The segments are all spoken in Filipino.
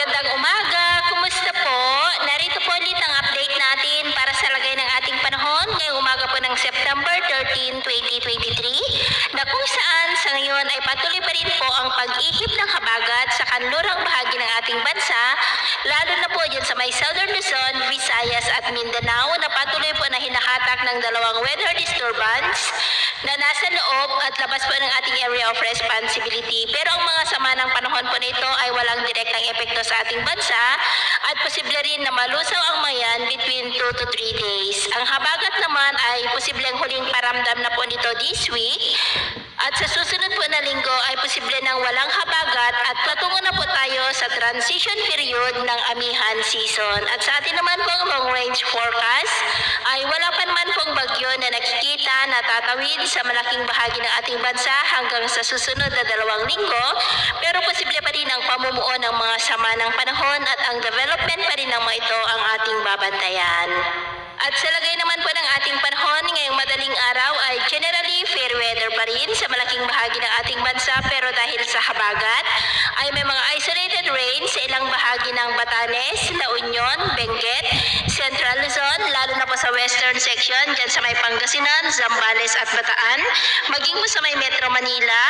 Magandang umaga! Kumusta po? Narito po ulit ang update natin para sa lagay ng ating panahon ngayong umaga po ng September 13, 2023 na kung saan sa ngayon ay patuloy pa rin po ang pag-ihip ng habagat sa kanlurang bahagi ng ating bansa lalo na po dyan sa may Southern Luzon, Visayas at Mindanao na patuloy po na hinakatak ng dalawang weather disturbance na nasa loob at labas po ng ating area of responsibility. Pero ang mga sama ng panahon po nito ay walang direktang epekto sa ating bansa at posible rin na malusaw ang mayan between 2 to 3 days. Ang habagat naman ay posibleng huling paramdam na po nito this week at sa susunod na linggo ay posible nang walang habagat at patungo na po tayo sa transition period ng amihan season. At sa atin naman pong long range forecast ay wala pa naman pong bagyo na nakikita na tatawid sa malaking bahagi ng ating bansa hanggang sa susunod na dalawang linggo. Pero posible pa rin ang pamumuo ng mga sama ng panahon at ang development pa rin ng mga ito ang ating babantayan. At sa lagay naman po ng ating panahon ngayong madaling araw ay generally fair weather pa rin sa malaking bahagi ng ating bansa pero dahil sa habagat ay may mga isolated rain sa ilang bahagi ng Batanes, La Union, Benguet, Central Luzon, lalo na po sa western section dyan sa may Pangasinan, Zambales at Bataan, maging po sa may Metro Manila,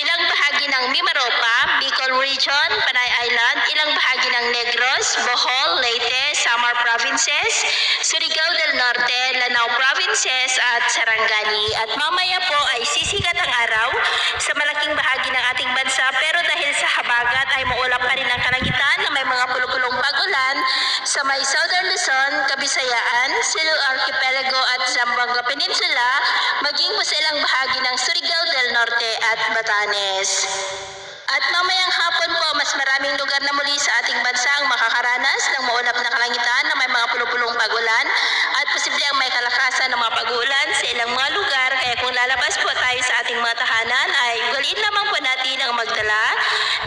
ilang bahagi ng Mimaropa, Bicol Region, Panay Island, ilang bahagi ng Negros, Bohol, Leyte, Samar Provinces, Surigao del Norte, Lanao Provinces at Sarangani. At mamaya po ay sisikat ang araw sa malaking bahagi ng ating bansa pero dahil sa habagat ay maulap pa rin ang kalangitan na may mga pulupulong pag-ulan sa may Southern Luzon, Kabisayaan, Sulu Archipelago at Zamboanga Peninsula, maging po sa ilang bahagi ng Surigao del Norte at Batanes. At mamayang hapon po, mas maraming lugar na muli sa ating bansa ang makakaranas ng maulap na kalangitan na may mga pulupulong pag-ulan at posible ang kalakasan ng mga pag-ulan sa ilang mga lugar. Kaya kung lalabas po tayo sa ating mga tahanan ay ugaliin lamang po natin ang magdala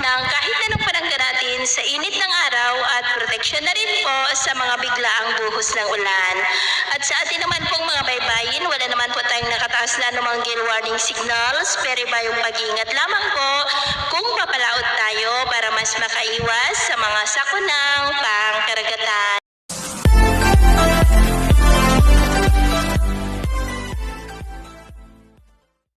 ng kahit anong panangga natin sa init ng araw at proteksyon na rin po sa mga biglaang buhos ng ulan. At sa atin naman pong mga baybayin, wala naman po tayong nakataas na anumang gale warning signals, pero iba yung pag-iingat lamang po kung papalaot tayo para mas makaiwas sa mga sakunang pangkaragatan.